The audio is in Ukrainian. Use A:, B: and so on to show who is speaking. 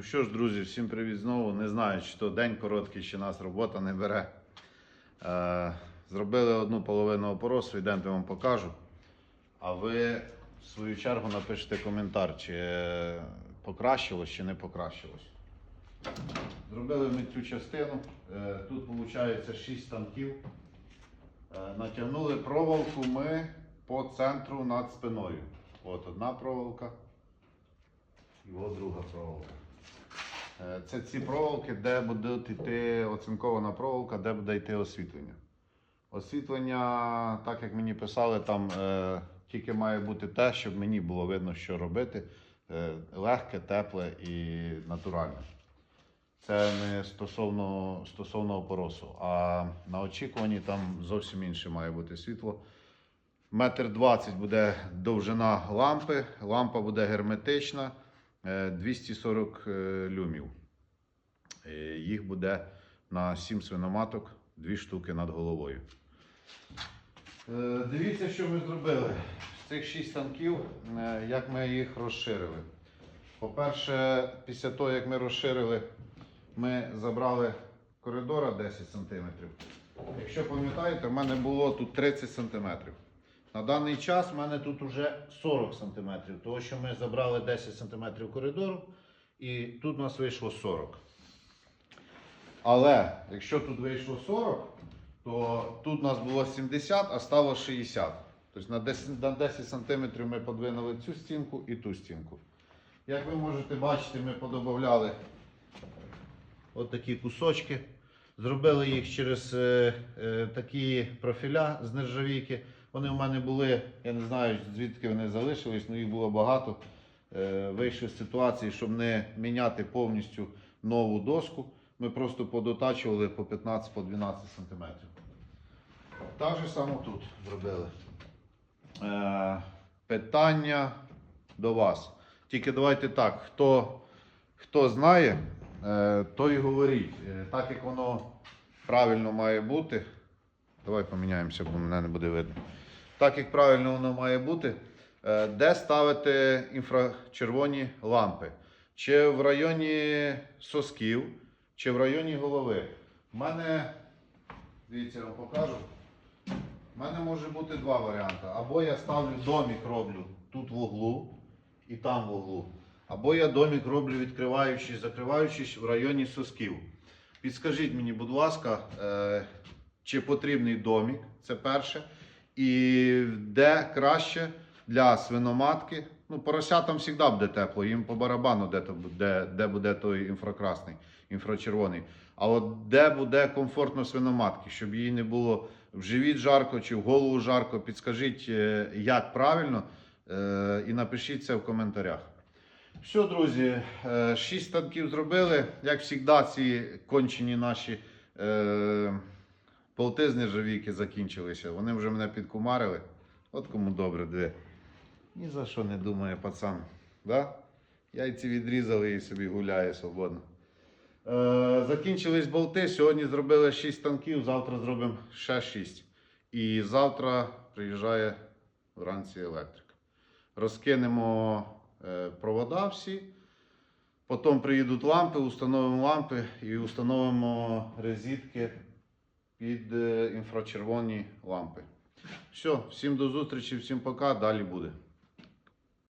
A: Ну що ж, друзі, всім привіт знову. Не знаю, чи то день короткий, чи нас робота не бере. Е, зробили одну половину опоросу, йдемо вам покажу. А ви, в свою чергу, напишете коментар, чи е, покращилось, чи не покращилось. Зробили ми цю частину. Е, тут виходить 6 станків. Е, натягнули проволоку ми по центру над спиною. От одна проволока. От друга проволока. Е, Це ці проволоки, де буде йти оцинкована проволока, де буде йти освітлення. Освітлення, так як мені писали, там е, тільки має бути те, щоб мені було видно, що робити. Е, легке, тепле і натуральне. Це не стосовно, стосовно опоросу. А на очікуванні там зовсім інше має бути світло. Метр двадцять буде довжина лампи. Лампа буде герметична, 240 е, люмів. Е, Їх буде на 7 свиноматок, 2 штуки над головою. Е, Дивіться, що ми зробили. З цих 6 станків, е, як ми їх розширили. По-перше, після того, як ми розширили, ми забрали коридора 10 см. Якщо пам'ятаєте, в мене було тут 30 см. На даний час в мене тут вже 40 см, тому що ми забрали 10 см коридору і тут у нас вийшло 40. Але якщо тут вийшло 40, то тут у нас було 70, а стало 60. Тобто на 10, на 10 см ми подвинули цю стінку і ту стінку. Як ви можете бачити, ми подобавляли отакі кусочки. Зробили їх через е, е, такі профіля з нержавійки. Вони в мене були, я не знаю звідки вони залишились, але їх було багато. Е, вийшли з ситуації, щоб не міняти повністю нову доску. Ми просто подотачували по 15-12 см. Так же само тут зробили. Питання до вас. Тільки давайте так, хто, хто знає, е, той і говоріть. Е, так як воно правильно має бути. Давай поміняємося, бо мене не буде видно. Так як правильно воно має бути, е, де ставити інфрачервоні лампи? Чи в районі сосків, чи в районі голови. У мене, дивіться, я вам покажу. У мене може бути два варіанти. Або я ставлю домик роблю тут в углу і там в углу. Або я домик роблю відкриваючи, закриваючись в районі сосків. Підскажіть мені, будь ласка, е, чи потрібний домик, це перше. І де краще для свиноматки. Ну, поросятам завжди буде тепло, їм по барабану, де, то, буде- де буде той інфракрасний, інфрачервоний. А от де буде комфортно свиноматки, щоб їй не було в живіт жарко чи в голову жарко, підскажіть, е, як правильно, е, і напишіть це в коментарях. Все, друзі, 6 станків зробили. Як завжди, ці кончені наші е, болти з закінчилися. Вони вже мене підкумарили. От кому добре, де. Ні за що не думає пацан. Да? Яйці відрізали і собі гуляє свободно. Е, закінчились болти. Сьогодні зробили 6 станків, завтра зробимо ще 6. І завтра приїжджає вранці електрик. Розкинемо е, провода всі. Потім приїдуть лампи, установимо лампи і установимо розітки під е, інфрачервоні лампи. Все, всім до зустрічі, всім пока, далі буде.